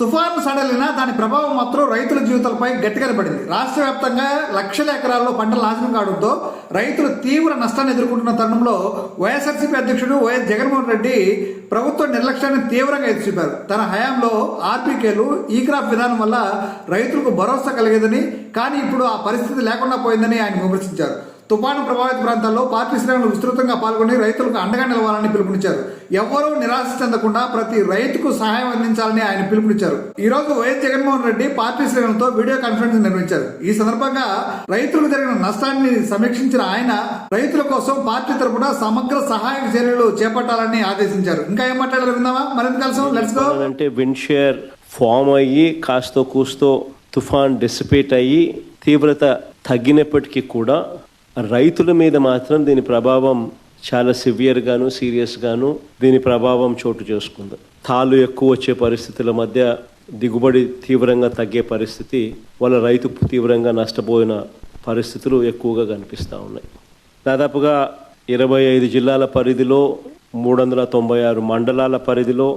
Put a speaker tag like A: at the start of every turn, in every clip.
A: తుఫాను సడలిన దాని ప్రభావం మాత్రం రైతుల జీవితాలపై గట్టిగా పడింది. రాష్ట్ర వ్యాప్తంగా లక్షల ఎకరాల్లో పంటలు నాశనం కావడంతో రైతులు తీవ్ర నష్టాన్ని ఎదుర్కొంటున్న తరుణంలో వైఎస్ఆర్సీపీ అధ్యక్షుడు వైఎస్ జగన్మోహన్ రెడ్డి ప్రభుత్వ నిర్లక్ష్యాన్ని తీవ్రంగా ఎత్తి చూపారు. తన హయాంలో ఆర్పీకేలు ఈ క్రాప్ విధానం వల్ల రైతులకు భరోసా కలిగేదని కానీ ఇప్పుడు ఆ పరిస్థితి లేకుండా పోయిందని ఆయన విమర్శించారు. తుఫాను ప్రభావిత ప్రాంతాల్లో పార్టీ శ్రేణులు విస్తృతంగా పాల్గొని రైతులకు అండగా నిలవాలని పిలుపునిచ్చారు. ఎవ్వరూ నిరాశ చెందకుండా ప్రతి రైతుకు సహాయం అందించాలని ఆయన పిలుపునిచ్చారు. ఈ రోజు వైఎస్ జగన్మోహన్ రెడ్డి పార్టీ శ్రేణులతో వీడియో కాన్ఫరెన్స్ నిర్వహించారు. ఈ సందర్భంగా రైతులకు జరిగిన నష్టాన్ని సమీక్షించిన ఆయన రైతుల కోసం పార్టీ తరపున సమగ్ర సహాయక చర్యలు చేపట్టాలని ఆదేశించారు. ఇంకా ఏం మాట్లాడారు విందామా? మరింత కలిసి లెట్స్ గో
B: అంటే విండ్ షేర్ ఫామ్ అయ్యి కాస్తో కూస్తో తుఫాన్ డిసిపేట్ అయ్యి తీవ్రత తగ్గినప్పటికీ కూడా రైతుల మీద మాత్రం దీని ప్రభావం చాలా సివియర్గాను సీరియస్గాను దీని ప్రభావం చోటు చేసుకుంది. తాళ్ళు ఎక్కువ వచ్చే పరిస్థితుల మధ్య దిగుబడి తీవ్రంగా తగ్గే పరిస్థితి వాళ్ళ రైతు తీవ్రంగా నష్టపోయిన పరిస్థితులు ఎక్కువగా కనిపిస్తూ ఉన్నాయి. దాదాపుగా ఇరవై ఐదు జిల్లాల పరిధిలో మూడు వందల తొంభై ఆరు మండలాల పరిధిలో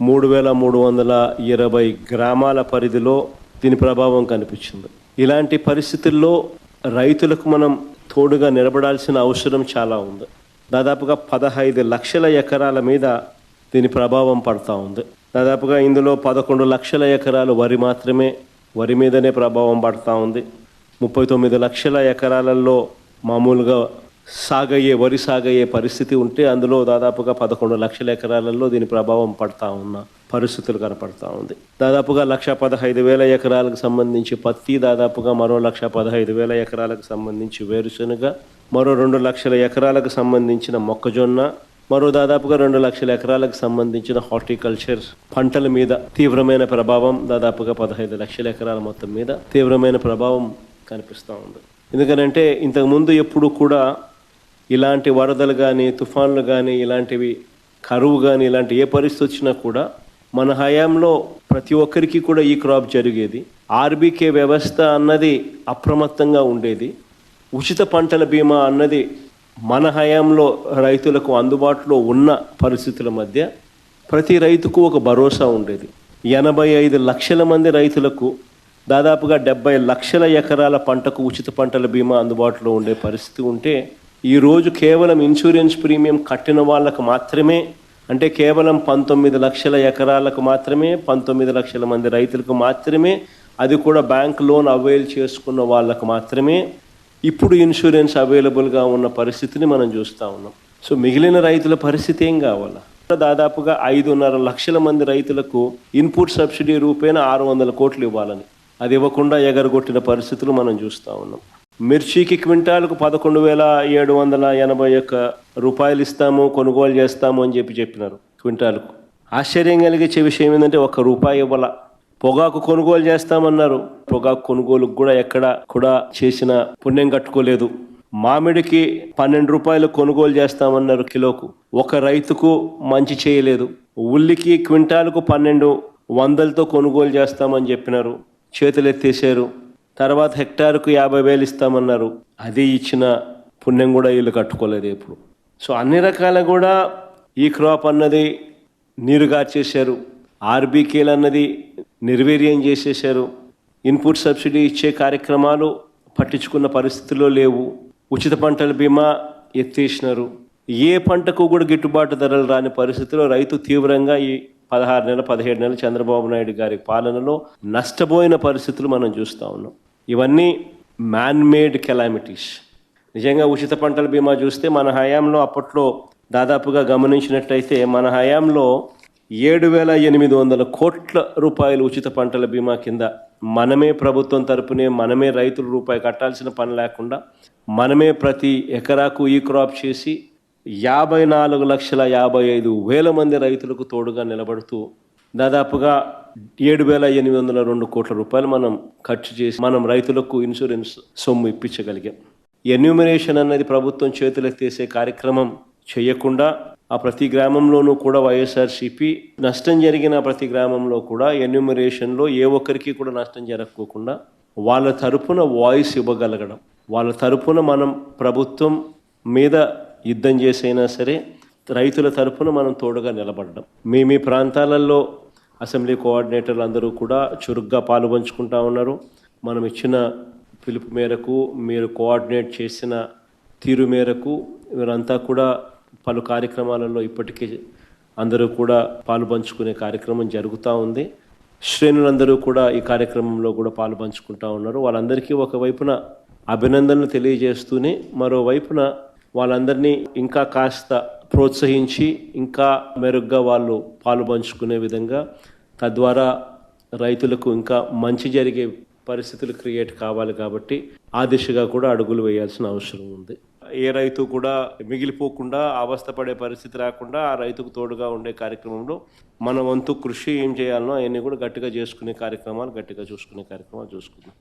B: మూడు వేల మూడు వందల ఇరవై గ్రామాల పరిధిలో దీని ప్రభావం కనిపించింది. ఇలాంటి పరిస్థితుల్లో రైతులకు మనం తోడుగా నిలబడాల్సిన అవసరం చాలా ఉంది. దాదాపుగా పదహైదు లక్షల ఎకరాల మీద దీని ప్రభావం పడతా ఉంది. దాదాపుగా ఇందులో పదకొండు లక్షల ఎకరాలు వరి మాత్రమే వరి మీదనే ప్రభావం పడతా ఉంది. ముప్పై తొమ్మిది లక్షల ఎకరాలలో మామూలుగా సాగయ్యే వరి సాగయ్యే పరిస్థితి ఉంటే అందులో దాదాపుగా పదకొండు లక్షల ఎకరాలలో దీని ప్రభావం పడతా ఉన్నా. పరిస్థితులు కనపడతా ఉంది. దాదాపుగా లక్ష పదహైదు వేల ఎకరాలకు సంబంధించి పత్తి దాదాపుగా మరో లక్ష పదహైదు వేల ఎకరాలకు సంబంధించి వేరుశనగ మరో రెండు లక్షల ఎకరాలకు సంబంధించిన మొక్కజొన్న మరో దాదాపుగా రెండు లక్షల ఎకరాలకు సంబంధించిన హార్టికల్చర్ పంటల మీద తీవ్రమైన ప్రభావం దాదాపుగా పదహైదు లక్షల ఎకరాల మొత్తం మీద తీవ్రమైన ప్రభావం కనిపిస్తూ ఉంది. ఎందుకనంటే ఇంతకుముందు ఎప్పుడు కూడా ఇలాంటి వరదలు కానీ తుఫాన్లు కానీ ఇలాంటివి కరువు కానీ ఇలాంటి ఏ పరిస్థితి వచ్చినా కూడా మన హయాంలో ప్రతి ఒక్కరికి కూడా ఈ క్రాప్ జరిగేది. ఆర్బీకే వ్యవస్థ అన్నది అప్రమత్తంగా ఉండేది. ఉచిత పంటల బీమా అన్నది మన హయాంలో రైతులకు అందుబాటులో ఉన్న పరిస్థితుల మధ్య ప్రతి రైతుకు ఒక భరోసా ఉండేది. ఎనభై ఐదు లక్షల మంది రైతులకు దాదాపుగా డెబ్బై లక్షల ఎకరాల పంటకు ఉచిత పంటల బీమా అందుబాటులో ఉండే పరిస్థితి ఉంటే ఈరోజు కేవలం ఇన్సూరెన్స్ ప్రీమియం కట్టిన వాళ్ళకు మాత్రమే అంటే కేవలం పంతొమ్మిది లక్షల ఎకరాలకు మాత్రమే పంతొమ్మిది లక్షల మంది రైతులకు మాత్రమే అది కూడా బ్యాంక్ లోన్ అవైల్ చేసుకున్న వాళ్ళకు మాత్రమే. ఇప్పుడు ఇన్సూరెన్స్ అవైలబుల్గా ఉన్న పరిస్థితిని మనం చూస్తూ ఉన్నాం. సో మిగిలిన రైతుల పరిస్థితి ఏం కావాలా? దాదాపుగా ఐదున్నర లక్షల మంది రైతులకు ఇన్పుట్ సబ్సిడీ రూపేణ ఆరు వందల కోట్లు ఇవ్వాలని. అది ఇవ్వకుండా ఎగరగొట్టిన పరిస్థితులు మనం చూస్తూ ఉన్నాం. మిర్చికి క్వింటాలకు పదకొండు వేల ఏడు వందల ఎనభై ఒక్క రూపాయలు ఇస్తాము కొనుగోలు చేస్తాము అని చెప్పి చెప్పినారు క్వింటాలకు. ఆశ్చర్యం కలిగించే విషయం ఏంటంటే ఒక రూపాయి ఇవ్వాల. పొగాకు కొనుగోలు చేస్తామన్నారు. పొగాకు కొనుగోలుకు కూడా ఎక్కడ కూడా చేసిన పుణ్యం కట్టుకోలేదు. మామిడికి పన్నెండు రూపాయలు కొనుగోలు చేస్తామన్నారు కిలోకు. ఒక రైతుకు మంచి చేయలేదు. ఉల్లికి క్వింటాలకు పన్నెండు వందలతో కొనుగోలు చేస్తామని చెప్పినారు. చేతులు ఎత్తేసారు తర్వాత హెక్టార్కు యాభై వేలు ఇస్తామన్నారు. అది ఇచ్చిన పుణ్యం కూడా వీళ్ళు కట్టుకోలేదు ఇప్పుడు సో అన్ని రకాల కూడా ఈ క్రాప్ అన్నది నీరు గార్చేశారు ఆర్బీకేలు అన్నది నిర్వీర్యం చేసేశారు. ఇన్పుట్ సబ్సిడీ ఇచ్చే కార్యక్రమాలు పట్టించుకున్న పరిస్థితుల్లో లేవు. ఉచిత పంటల బీమా ఎత్తేసినారు. ఏ పంటకు కూడా గిట్టుబాటు ధరలు రాని పరిస్థితిలో రైతు తీవ్రంగా ఈ పదహారు నెలల పదిహేడు నెలల చంద్రబాబు నాయుడు గారి పాలనలో నష్టపోయిన పరిస్థితులు మనం చూస్తూ ఉన్నాం. ఇవన్నీ మ్యాన్ మేడ్ కెలామిటీస్ నిజంగా ఉచిత పంటల బీమా చూస్తే మన హయాంలో అప్పట్లో దాదాపుగా గమనించినట్లయితే మన హయాంలో ఏడు వేల ఎనిమిది వందల కోట్ల రూపాయలు ఉచిత పంటల బీమా కింద మనమే ప్రభుత్వం తరపునే మనమే రైతుల రూపాయి కట్టాల్సిన పని లేకుండా మనమే ప్రతి ఎకరాకు ఈ క్రాప్ చేసి యాభై నాలుగు లక్షల యాభై ఐదు వేల మంది రైతులకు తోడుగా నిలబడుతూ దాదాపుగా ఏడు వేల ఎనిమిది వందల రెండు కోట్ల రూపాయలు మనం ఖర్చు చేసి మనం రైతులకు ఇన్సూరెన్స్ సొమ్ము ఇప్పించగలిగాం. ఎన్యూమినేషన్ అన్నది ప్రభుత్వం చేతులెత్తేసే కార్యక్రమం చేయకుండా ఆ ప్రతి గ్రామంలోనూ కూడా వైఎస్ఆర్సీపీ నష్టం జరిగిన ప్రతి గ్రామంలో కూడా ఎన్యూమినేషన్లో ఏ ఒక్కరికి కూడా నష్టం జరగకోకుండా వాళ్ళ తరపున వాయిస్ ఇవ్వగలగడం వాళ్ళ తరపున మనం ప్రభుత్వం మీద యుద్ధం చేసైనా సరే రైతుల తరపున మనం తోడుగా నిలబడడం. మీ మీ ప్రాంతాలలో అసెంబ్లీ కోఆర్డినేటర్లు అందరూ కూడా చురుగ్గా పాలుపంచుకుంటా ఉన్నారు. మనం ఇచ్చిన పిలుపు మేరకు మీరు కోఆర్డినేట్ చేసిన తీరు మేరకు వీరంతా కూడా పలు కార్యక్రమాలలో ఇప్పటికే అందరూ కూడా పాలుపంచుకునే కార్యక్రమం జరుగుతూ ఉంది. శ్రేణులందరూ కూడా ఈ కార్యక్రమంలో కూడా పాలుపంచుకుంటా ఉన్నారు. వాళ్ళందరికీ ఒకవైపున అభినందనలు తెలియజేస్తూనే మరోవైపున వాళ్ళందరినీ ఇంకా కాస్త ప్రోత్సహించి ఇంకా మెరుగ్గా వాళ్ళు పాలు పంచుకునే విధంగా తద్వారా రైతులకు ఇంకా మంచి జరిగే పరిస్థితులు క్రియేట్ కావాలి కాబట్టి ఆ దిశగా కూడా అడుగులు వేయాల్సిన అవసరం ఉంది. ఏ రైతు కూడా మిగిలిపోకుండా అవస్థపడే పరిస్థితి రాకుండా ఆ రైతుకు తోడుగా ఉండే కార్యక్రమంలో మన వంతు కృషి ఏం చేయాలనో అవన్నీ కూడా గట్టిగా చేసుకునే కార్యక్రమాలు గట్టిగా చూసుకునే కార్యక్రమాలు చూసుకుందాం.